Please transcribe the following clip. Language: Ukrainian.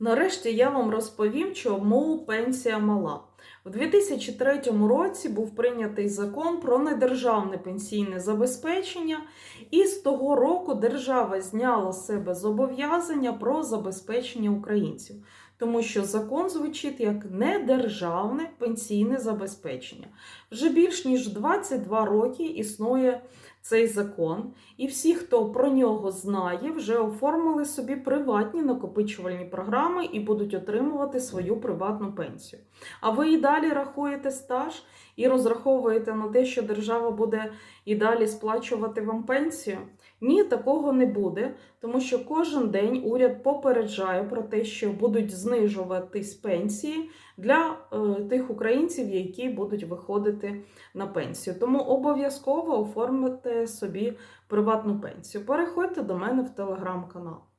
Нарешті я вам розповім, чому пенсія мала. У 2003 році був прийнятий закон про недержавне пенсійне забезпечення, і з того року держава зняла з себе зобов'язання про забезпечення українців, тому що закон звучить як недержавне пенсійне забезпечення. Вже більш ніж 22 роки існує цей закон, і всі, хто про нього знає, вже оформили собі приватні накопичувальні програми і будуть отримувати свою приватну пенсію. А ви і далі рахуєте стаж і розраховуєте на те, що держава буде і далі сплачувати вам пенсію? Ні, такого не буде, тому що кожен день уряд попереджає про те, що будуть знижуватись пенсії для е, тих українців, які будуть виходити на пенсію. Тому обов'язково оформити собі приватну пенсію. Переходьте до мене в телеграм-канал.